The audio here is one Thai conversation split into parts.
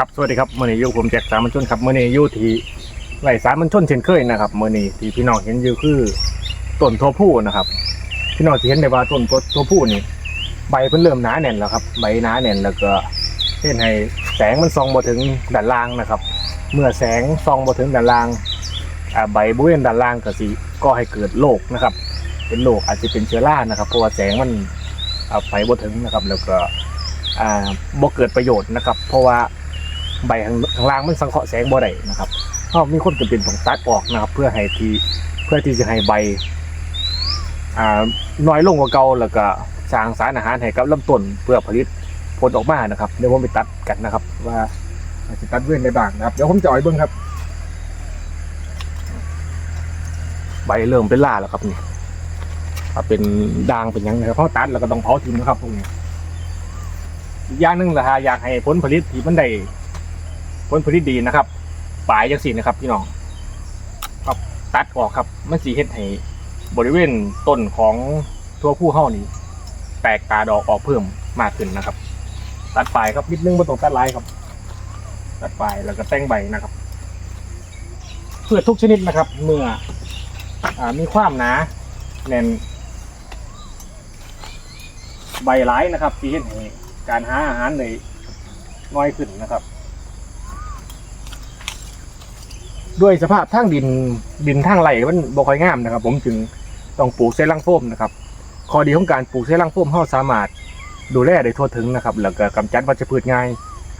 ครับสวัสดีครับเมื่อนี้อยู่ผมแจ็คสามัญชนครับเมื่อนี้อยู่ที่ไหลสามัญชนเช่นเคยนะครับเมื่อนี้ที่พี่น้องเห็นอยู่คือต้นโทผู้นะครับ พี่น้องจะเห็นได้ว่าต้นโทผู้นี่ ใบเพิ่นเริ่มหนาแน่นแล้วครับ ใบหนาแน่นแล้วก็เห็นให้แสงมันส่องมาถึงด้านล่างนะครับ เมื่อแสงส่องมาถึงด้านล่างใบบริเวณด้านล่างก็สิก็ให้เกิดโรคนะครับ เป็นโรคอาจจะเป็นเชื้อรานะครับเพราะว่าแสงมันไปบ่ถึงนะครับ แล้วก็บ่เกิดประโยชน์นะครับ เพราะว่า ใบข้างข้างล่างมันสังเคราะห์แสงบ่ได้นะครับเพรามีคนจำเป็นต้องตัดออกนะครับ เพื่อให้ที่เพื่อที่จะให้ใบอ่าน้อยลงกว่าเก่าแล้วก็สร้างสารอาหารให้กับลำต้นเพื่อผลิตผลออกมานะครับเดี๋ยวผมไปตัดกันนะครับ ว่าจะตัดเว้นได้บ้างนะครับ เดี๋ยวผมจะอาให้เบิ่งครับ ใบเริ่มเป็นล่าแล้วครับนี่ถ้าเป็นด่างเป็นยังนะครับเพราะตัดแล้วก็ต้องเผาทิ้งนะครับพวกนี้อย่างหนึงนะฮะอยากให้ผลผลิตที่มันได้ ผลผลิตดีนะครับปลายจังสีนะครับพี่น้องครับตัดออกครับมันสีเฮ็ดให้บริเวณต้นของทั่วผู้เฮานี่แตกตาดอกออกเพิ่มมากขึ้นนะครับ ตัดปลายครับนิดนึงบ่ต้องตัดลายครับ ตัดปลายแล้วก็แต่งใบนะครับเพืชทุกชนิดนะครับ เมื่ออมีความหนาแน่นใบหลายนะครับสีเฮ็ดให้การหาอาหารได้น้อยขึ้นนะครับ ด้วยสภาพทางดินดินทางไหลมันบ่ค่อยงามนะครับ ผมจึงต้องปลูกเซรังโฟมนะครับข้อดีของการปลูกเซรังโฟมเฮาสามารถดูแลได้ทั่วถึงนะครับแล้วก็กำจัดวัชพืชง่าย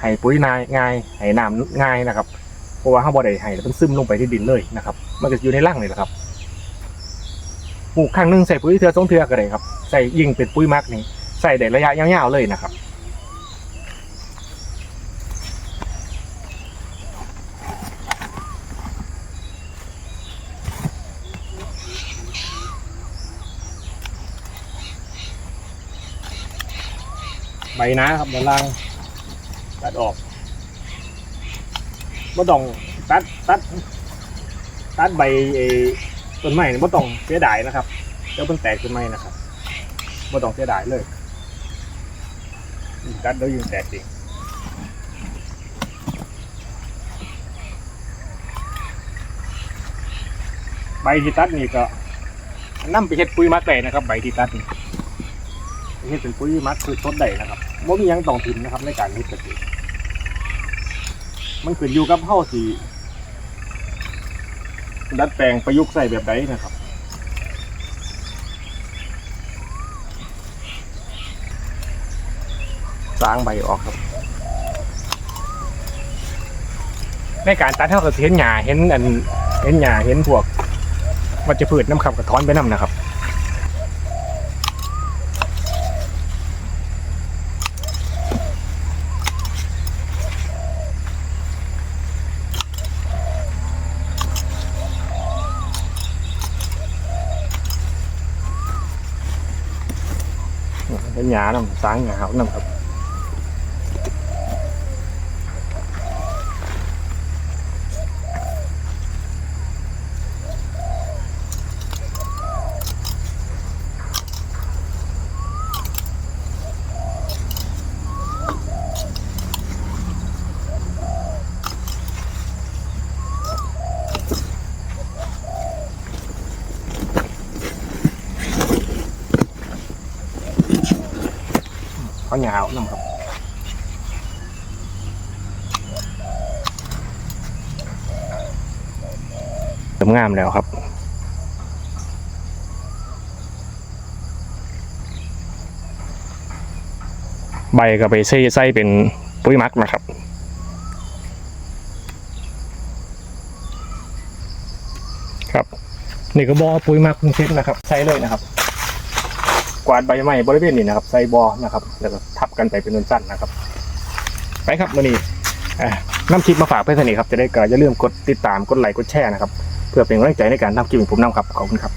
ให้ปุ๋ยนายง่ายให้น้ำง่ายนะครับเพราะว่าเฮาบ่ได้ให้แล้วมันซึมลงไปที่ดินเลยนะครับ มันก็อยู่ในร่างนี่แหละครับปลูกครั้งหนึงใส่ปุ๋ยเทื่อสองเทื่อก็ได้ครับใส่ยิ่งเป็นปุ๋ยมักนี่ใส่ได้ระยะยาวๆเลยนะครับ ใบหนะครับด้านล่างตัดออกไม่ต้องตัดตัดตัดใบไอ้ต้นไม้ไม่ต้องเสียดายนะครับเดี๋ยวมันแตกต้นไม้นะครับไม่ต้องเสียดายเลยตัดแล้วยิงแตกเองใบที่ตัดนี่ก็นํไปเฮ็ดปุ๋ยมักได้นะครับ ใบที่ตัดนี่เฮ็ดเป็นปุ๋ยมักคือต้นใดนะครับ ว่ามีหยังต้องทิมนะครับ ในการเฮ็ดเกษตรมันขึ้นอยู่กับเฮาสิดัดแปลงประยุกต์ใส่แบบใดนะครับ สร้างใบออกครับ ในการตัดเท่ากับเห็นหญ้าเห็นอันเห็นหญ้าเห็นพวกวัชพืชน้ำขับกระท้อนไปน้ำนะครับ เป็นหยาน้ เอาน้ำครับเขาหยาน้ำครับเริ่มงามแล้วครับใบก็ไปใส่ใส่เป็นปุ๋ยมักนะครับ ครับ นี่ก็บอปุ๋ยมักกรุงเทนะครับ ใช้เลยนะครับ กวาดใบไม้บริเวณนี้นะครับใส่บอนะครับแล้วก็ทับกันไปเป็นนสั้นนะครับ ไปครับวันนี้น้ำคลิปมาฝากเพื่อนสนิทครับจะได้ก็อย่าลืมกดติดตามกดไลค์กดแชร์นะครับเพื่อเป็นกำลังใจในการทำคลิปของผมนะครับขอบคุณครับ